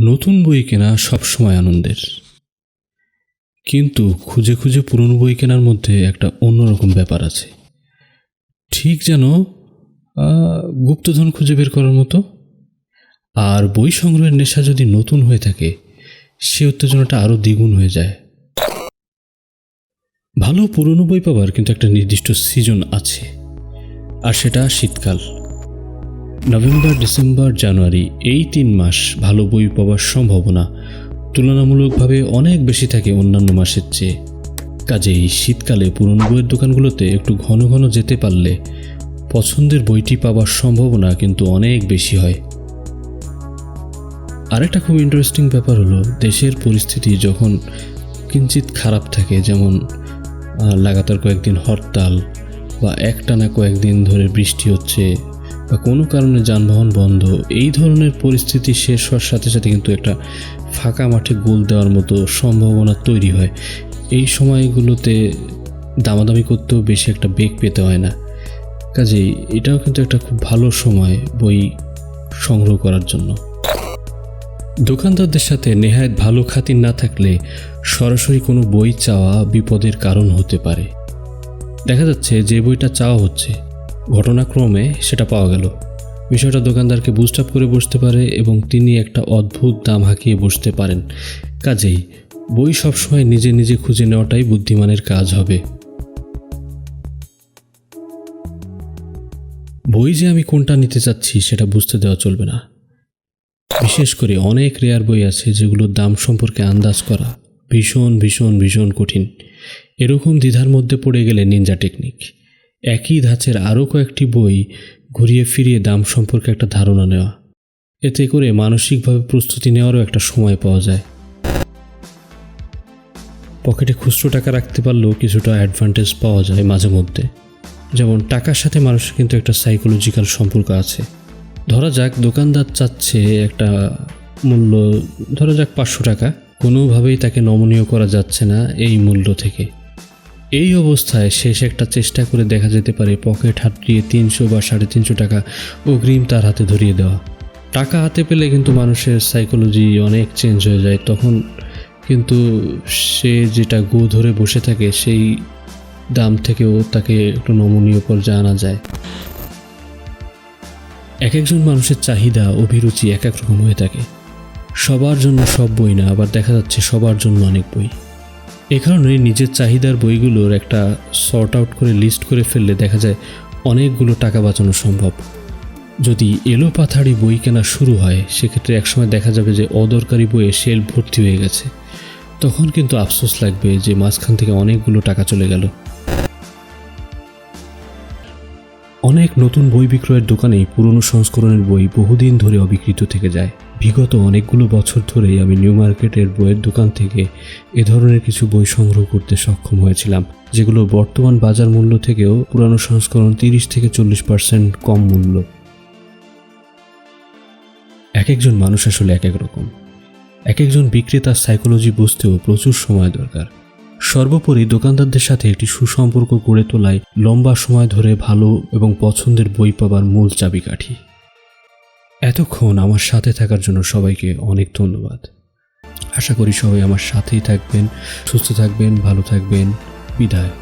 নতুন বই কেনা সবসময় আনন্দের। কিন্তু খুঁজে খুঁজে পুরনো বই কেনার মধ্যে একটা অন্যরকম ব্যাপার আছে। ঠিক যেন গুপ্তধন খুঁজে বের করার মতো। আর বই সংগ্রহের নেশা যদি নতুন হয়ে থাকে, সে উত্তেজনাটা আরও দ্বিগুণ হয়ে যায়। ভালো পুরনো বই পাবার কিন্তু একটা নির্দিষ্ট সিজন আছে। আর সেটা শীতকাল। নভেম্বর, ডিসেম্বর, জানুয়ারি এই তিন মাস ভালো বই পাওয়ার সম্ভাবনা তুলনামূলকভাবে অনেক বেশি থাকে অন্যান্য মাসের চেয়ে। কাজেই শীতকালে পুরনো বইয়ের দোকানগুলোতে একটু ঘন ঘন যেতে পারলে পছন্দের বইটি পাওয়ার সম্ভাবনা কিন্তু অনেক বেশি হয়। আরেকটা খুব ইন্টারেস্টিং ব্যাপার হলো, দেশের পরিস্থিতি যখন কিঞ্চিত খারাপ থাকে, যেমন লাগাতার কয়েকদিন হরতাল বা একটানা কয়েকদিন ধরে বৃষ্টি হচ্ছে বা কোনো কারণে যানবাহন বন্ধ, এই ধরনের পরিস্থিতি শেষ হওয়ার সাথে সাথে কিন্তু একটা ফাঁকা মাঠে গোল দেওয়ার মতো সম্ভাবনা তৈরি হয়। এই সময়গুলোতে দামাদামি করতেও বেশি একটা বেগ পেতে হয় না। কাজেই এটাও কিন্তু একটা খুব ভালো সময় বই সংগ্রহ করার জন্য। দোকানদারদের সাথে নেহায়ত ভালো খাতির না থাকলে সরাসরি কোনো বই চাওয়া বিপদের কারণ হতে পারে। দেখা যাচ্ছে যে বইটা চাওয়া হচ্ছে। ঘটনাক্রমে সেটা পাওয়া গেল। বিষয়টা দোকানদারকে বুস্ট আপ করে বসতে পারে এবং তিনি একটা অদ্ভুত দাম হাঁকিয়ে বসতে পারেন। কাজেই, বই সবসময় নিজে নিজে খুঁজে নেওয়াটাই বুদ্ধিমানের কাজ হবে। বই যে আমি কোনটা নিতে চাচ্ছি সেটা বুঝতে দেওয়া চলবে না। বিশেষ করে অনেক রেয়ার বই আছে যেগুলোর দাম সম্পর্কে আন্দাজ করা ভীষণ ভীষণ ভীষণ কঠিন। এরকম দ্বিধার মধ্যে পড়ে গেলে নিনজা টেকনিক। একই ধাঁচের আরও কয়েকটি বই ঘুরিয়ে ফিরিয়ে দাম সম্পর্কে একটা ধারণা নেওয়া। এতে করে মানসিকভাবে প্রস্তুতি নেওয়ারও একটা সময় পাওয়া যায়। পকেটে খুচরো টাকা রাখতে পারলেও কিছুটা অ্যাডভান্টেজ পাওয়া যায় মাঝে মধ্যে। যেমন টাকার সাথে মানুষের কিন্তু একটা সাইকোলজিক্যাল সম্পর্ক আছে। ধরা যাক দোকানদার চাচ্ছে একটা মূল্য, ধরা যাক পাঁচশো টাকা। কোনোভাবেই তাকে নমনীয় করা যাচ্ছে না এই মূল্য থেকে। এই অবস্থায় শেষ একটা চেষ্টা করে দেখা যেতে পারে পকেট হাতিয়ে তিনশো বা সাড়ে তিনশো টাকা অগ্রিম তার হাতে ধরিয়ে দেওয়া। টাকা হাতে পেলে কিন্তু মানুষের সাইকোলজি অনেক চেঞ্জ হয়ে যায়। তখন কিন্তু সে যেটা গো ধরে বসে থাকে, সেই দাম থেকেও তাকে একটু নমনীয় পর্যায়ে আনা যায়। এক একজন মানুষের চাহিদা, অভিরুচি এক এক রকম হয়ে থাকে। সবার জন্য সব বই না, আবার দেখা যাচ্ছে সবার জন্য অনেক বই। এ কারণে নিজের চাহিদার বইগুলোর একটা সর্ট আউট করে লিস্ট করে ফেললে দেখা যায় অনেকগুলো টাকা বাঁচানো সম্ভব। যদি এলো পাথাড়ি বই কেনা শুরু হয়, সেক্ষেত্রে একসময় দেখা যাবে যে অদরকারি বইয়ে সেল ভর্তি হয়ে গেছে। তখন কিন্তু আফসোস লাগবে যে মাঝখান থেকে অনেকগুলো টাকা চলে গেল। অনেক নতুন বই বিক্রয়ের দোকানেই পুরনো সংস্করণের বই বহুদিন ধরে অবিকৃত থেকে যায়। বিগত অনেকগুলো বছর ধরেই আমি নিউ মার্কেটের বইয়ের দোকান থেকে এ ধরনের কিছু বই সংগ্রহ করতে সক্ষম হয়েছিলাম, যেগুলো বর্তমান বাজার মূল্য থেকেও পুরানো সংস্করণ তিরিশ থেকে চল্লিশ পার্সেন্ট কম মূল্য। এক একজন মানুষ আসলে এক এক রকম। এক একজন বিক্রেতার সাইকোলজি বুঝতেও প্রচুর সময় দরকার। সর্বোপরি দোকানদারদের সাথে একটি সুসম্পর্ক গড়ে তোলায় লম্বা সময় ধরে ভালো এবং পছন্দের বই পাবার মূল চাবিকাঠি। এতক্ষণ আমার সাথে থাকার জন্য সবাইকে অনেক ধন্যবাদ। আশা করি সবাই আমার সাথেই থাকবেন, সুস্থ থাকবেন, ভালো থাকবেন। বিদায়।